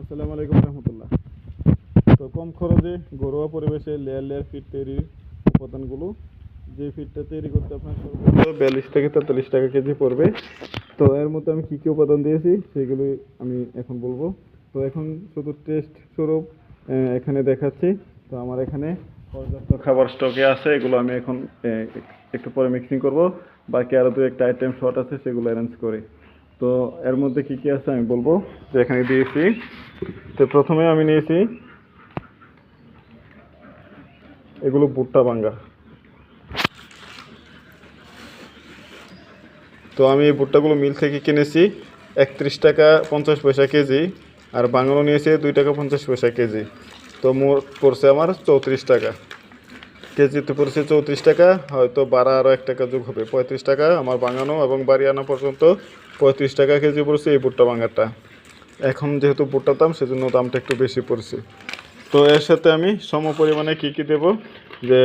আসসালামু আলাইকুম রহমতুল্লাহ। তো কম খরচে ঘরোয়া পরিবেশে লেয়ার লেয়ার ফিট তৈরির উপাদানগুলো, যে ফিটটা তৈরি করতে আপনার বিয়াল্লিশ থেকে তেতাল্লিশ টাকা কেজি পড়বে। তো এর মধ্যে আমি কী কী উপাদান দিয়েছি, সেগুলো আমি এখন বলব। তো এখন শুধু টেস্ট স্বরূপ এখানে দেখাচ্ছি। তো আমার এখানে পর্যাপ্ত খাবার স্টকে আছে, এগুলো আমি এখন একটু পরে মিক্সিং করব। বাকি আরও দু একটা আইটেম শর্ট আছে, সেগুলো অ্যারেঞ্জ করে। তো এর মধ্যে কি কি আছে আমি বলব, যে এখানে দিয়েছি তো প্রথমে আমি নিয়েছি এগুলো ভুট্টা বাঙ্গা তো আমি এই ভুট্টাগুলো মিল থেকে কিনেছি, একত্রিশ টাকা পঞ্চাশ পয়সা কেজি, আর বাঙালো নিয়েছি দুই টাকা পঞ্চাশ পয়সা কেজি। তো মোট পড়ছে আমার চৌত্রিশ টাকা। কেজিতে পড়ছে চৌত্রিশ টাকা, হয়তো বাড়া আরও এক টাকা যোগ হবে। পঁয়ত্রিশ টাকা, আমার বাঙানো এবং বাড়ি আনা পর্যন্ত পঁয়ত্রিশ টাকা কেজি পড়ছে এই ভুট্টা বাঙাটা এখন যেহেতু ভুট্টার দাম, সেজন্য দামটা একটু বেশি পড়ছে। তো এর সাথে আমি সম পরিমাণে কী কী দেবো? যে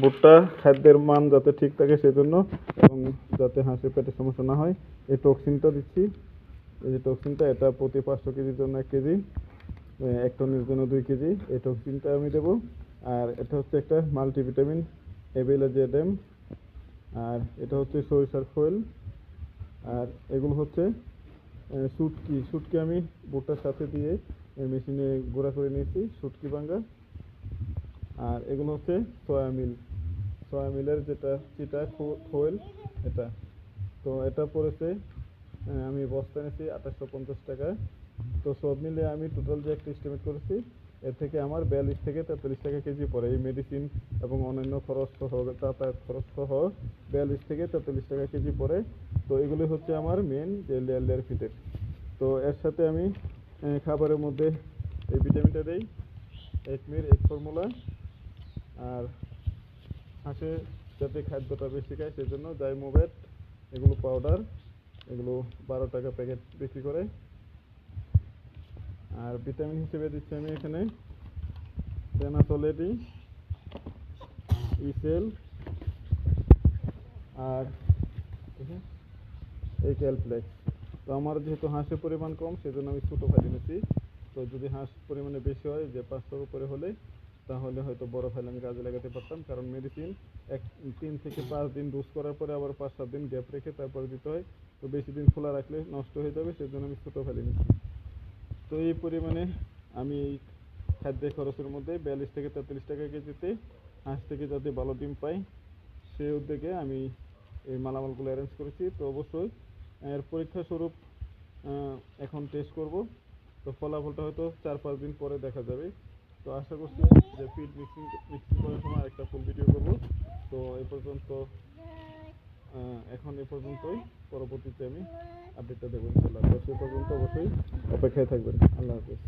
ভুট্টা খাদ্যের মান যাতে ঠিক থাকে সেজন্য এবং যাতে হাঁসের পেটে সমস্যা না হয়, এই টক্সিনটা দিচ্ছি। এই যে টক্সিনটা, এটা প্রতি পাঁচশো কেজির জন্য এক কেজি এক টনের জন্য দুই কেজি। এই টক্সিনটা আমি দেবো। আর এটা হচ্ছে একটা মাল্টিভিটামিন এবেলাজেডেম। আর এটা হচ্ছে সরিষার খোল। আর এগুলো হচ্ছে এ, শুটকি শুটকি আমি ভুট্টার সাথে দিয়ে মেশিনে গুঁড়া করে নিয়েছি শুটকি বাঙ্গা আর এগুলো হচ্ছে সয়া মিল সয়া মিলের যেটা চিটা খোল এটা। তো এটা পড়েছে আমি বস্তা নিয়েছি আঠাশশো পঞ্চাশ টাকা। তো সব মিলে আমি টোটাল যে একটা এস্টিমেট করেছি এর থেকে আমার বিয়াল্লিশ থেকে তেতাল্লিশ টাকা কেজি পড়ে। এই মেডিসিন এবং অন্যান্য খরচ সহ যাতায়াত খরচ সহ বিয়াল্লিশ থেকে তেতাল্লিশ টাকা কেজি পড়ে। তো এগুলি হচ্ছে আমার মেন যে লেয়ার লেয়ার ফিটের তো এর সাথে আমি খাবারের মধ্যে এই ভিটামিনটা দেই, একমির, এক ফর্মুলা, আর হাঁসে যাতে খাদ্যটা বেশি খায় সেই জন্য জাইমোভেট এগুলো পাউডার এগুলো বারো টাকা প্যাকেট বিক্রি করে। আর ভিটামিন হিসেবে দিচ্ছি আমি এখানে পেনাসোলেটি ইসেল আর এই ক্যালপ্লেক্স তো আমার যেহেতু হাঁসের পরিমাণ কম, সেজন্য আমি ছোটো ফাইল এনেছি। তো যদি হাঁস পরিমাণে বেশি হয়, যে পাঁচশোর উপরে হলে, তাহলে হয়তো বড় ফাইল আমি কাজে লাগাতে পারতাম। কারণ মেডিসিন এক, তিন থেকে পাঁচ দিন ডোজ করার পরে আবার পাঁচ, সাত দিন গ্যাপ রেখে তারপরে দিতে হয়। তো বেশি দিন খোলা রাখলে নষ্ট হয়ে যাবে, সেজন্য আমি ছোটো ফাইল এনেছি। তো এই পরিমাণে আমি এই খাদ্যের খরচের মধ্যে বিয়াল্লিশ থেকে তেতাল্লিশ টাকা কেজিতে হাঁস থেকে যাতে ভালো ডিম পাই সেই উদ্যোগে আমি এই মালামালগুলো অ্যারেঞ্জ করেছি। তো অবশ্যই এর পরীক্ষা স্বরূপ এখন টেস্ট করব। তো ফলাফলটা হয়তো চার পাঁচ দিন পরে দেখা যাবে। তো আশা করছি যে ফিড মিক্সিং মিক্সিং করার সময় একটা ফুল ভিডিও করব। তো এ পর্যন্ত এখন এ পর্যন্তই। পরবর্তীতে আমি আপডেটটা দেবো ইনশাল্লাহ তো সে পর্যন্ত অবশ্যই অপেক্ষায় থাকবেন। আল্লাহ হাফিজ।